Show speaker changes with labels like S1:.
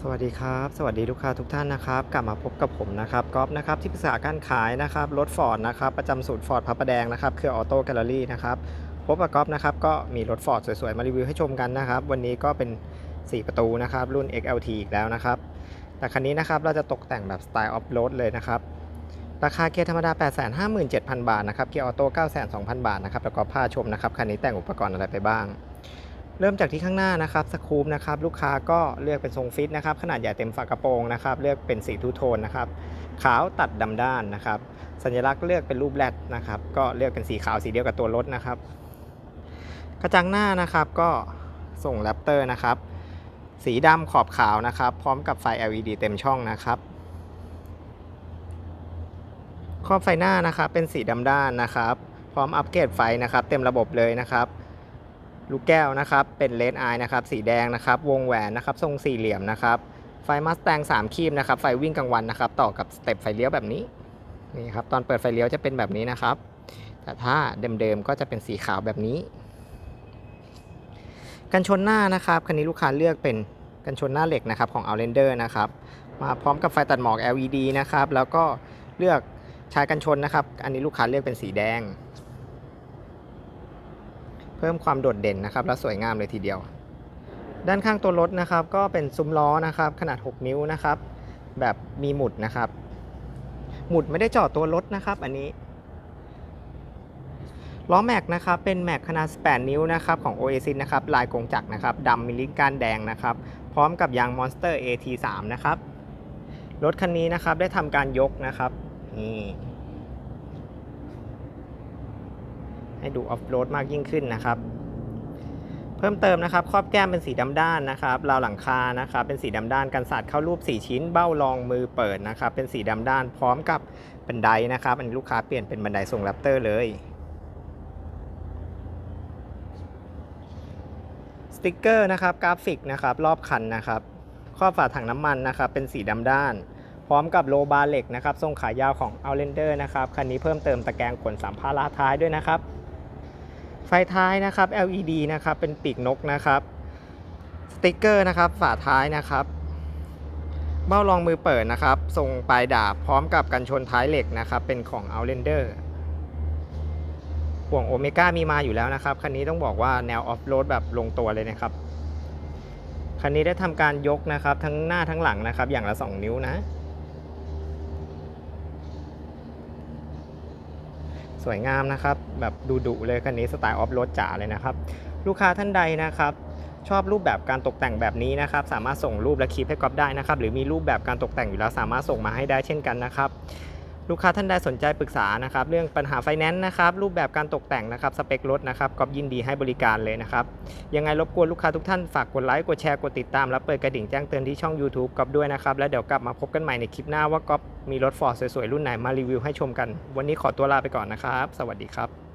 S1: สวัสดีครับ สวัสดีลูกค้าทุกท่านนะครับ กลับมาพบกับผมนะครับก๊อฟนะครับที่ปรึกษาการขายนะครับรถฟอร์ดนะครับประจำศูนย์ฟอร์ดพระประแดงนะครับเครือออโต้แกลเลอรี่นะครับพบกับก๊อฟนะครับก็มีรถฟอร์ดสวยๆ มารีวิวให้ชมกันนะครับ วันนี้ก็เป็น 4 ประตูนะครับรุ่น XLT อีกแล้วนะครับแต่คันนี้นะครับเราจะตกแต่งแบบสไตล์ออฟโรดเลยนะครับราคาเกียร์ธรรมดา 857,000 บาทนะครับเกียร์ออโต้902,000 บาทนะครับแล้วก็พาชมนะครับคันนี้แต่งอุปกรณ์อะไรไปบ้าง เริ่มจากที่ข้างหน้านะครับสคูปนะครับลูกค้าก็เลือกเป็นทรงฟิตนะครับขนาดใหญ่เต็มฝากระโปรงนะครับเลือกเป็นสีทูโทนนะครับขาวตัดดำด้านนะครับสัญลักษณ์เลือกเป็นรูปแรดนะครับก็เลือกเป็นสีขาวสีเดียวกับตัวรถนะครับกระจังหน้านะครับก็ส่งแรปเตอร์นะครับสีดำขอบขาวนะครับ พร้อมกับไฟ LED เต็มช่องนะครับขอบไฟหน้านะครับเป็นสีดำด้านนะครับ พร้อมอัปเกรดไฟนะครับ เต็มระบบเลยนะครับ ลูกแก้วนะครับ เป็นเลดไอนะครับ สีแดงนะครับ วงแหวนนะครับ ทรงสี่เหลี่ยมนะครับ ไฟมัสแตง3คีบนะครับ ไฟวิ่งกลางวันนะครับ ต่อกับสเต็ปไฟเลี้ยวแบบนี้ นี่ครับ ตอนเปิดไฟเลี้ยวจะเป็นแบบนี้นะครับ แต่ถ้าเดิมๆก็จะเป็นสีขาวแบบนี้ กันชนหน้านะครับ คันนี้ลูกค้าเลือกเป็นกันชนหน้าเหล็กนะครับของ Outlander นะครับ มาพร้อมกับไฟตัดหมอก LED นะครับ แล้วก็เลือกใช้กันชนนะครับ อันนี้ลูกค้าเลือกเป็นสีแดง เพิ่มความโดดเด่นนะครับ และสวยงามเลยทีเดียว ด้านข้างตัวรถนะครับ ก็เป็นซุ้มล้อนะครับ ขนาด 6 นิ้วนะครับ แบบมีหมุดนะครับ หมุดไม่ได้เจาะตัวรถนะครับ อันนี้ล้อแม็กนะครับเป็นแม็กขนาด 8 นิ้วนะครับของ Oasis นะครับลายกงจักรนะครับดำมีลิ้นก้านแดงนะครับ พร้อมกับยาง Monster AT3 นะครับ รถคันนี้นะครับได้ทำการยกนะครับนี่ ให้ดูออฟโรดมากยิ่งขึ้นนะครับ เพิ่มเติมนะครับครอบแก้มเป็นสีดำด้านนะครับราวหลังคานะครับ เป็นสีดำด้านกันสาดเข้ารูป 4 ชิ้นเบ้ารองมือเปิดนะครับ เป็นสีดำด้านพร้อมกับบันไดนะครับ อันนี้ลูกค้าเปลี่ยนเป็นบันไดทรงแรปเตอร์เลยสติกเกอร์นะครับกราฟิกนะครับรอบคันนะครับครอบฝาถังน้ำมันนะครับ เป็นสีดำด้าน พร้อมกับโลบาร์เหล็กนะครับทรงขายาวของ Outlander นะครับ คันนี้เพิ่มเติมตะแกรงขนสัมภาระท้ายด้วยนะครับ ไฟท้ายนะครับ LED นะครับ เป็นปีกนกนะครับ สติกเกอร์นะครับ ฝาท้ายนะครับ เบ้ารองมือเปิดนะครับ ทรงปลายดาบพร้อมกับกันชนท้ายเหล็กนะครับ เป็นของ Outlander ห่วงโอเมก้ามีมาอยู่แล้วนะครับ คันนี้ต้องบอกว่าแนวออฟโรดแบบลงตัวเลยนะครับ คันนี้ได้ทำการยกนะครับ ทั้งหน้าทั้งหลังนะครับ อย่างละ 2 นิ้วนะ สวยงามนะครับแบบดูดุเลยคันนี้สไตล์ออฟโรดจ๋าเลยนะครับ ลูกค้าท่านใดนะครับชอบรูปแบบการตกแต่งแบบนี้นะครับ สามารถส่งรูปและคลิปให้ก๊อฟได้นะครับ หรือมีรูปแบบการตกแต่งอยู่แล้วสามารถส่งมาให้ได้เช่นกันนะครับ ลูกค้าท่านใดสนใจปรึกษานะครับเรื่องปัญหาไฟแนนซ์นะครับรูปแบบการตกแต่งนะครับสเปครถนะครับก๊อฟยินดีให้บริการเลยนะครับยังไงรบกวนลูกค้าทุกท่านฝากกดไลค์กดแชร์กดติดตามและเปิดกระดิ่งแจ้งเตือนที่ช่อง YouTube กอบด้วยนะครับแล้วเดี๋ยวกลับมาพบกันใหม่ในคลิปหน้าว่ากอบมีรถฟอร์ดสวยๆรุ่นไหนมารีวิวให้ชมกัน วันนี้ขอตัวลาไปก่อนนะครับ สวัสดีครับ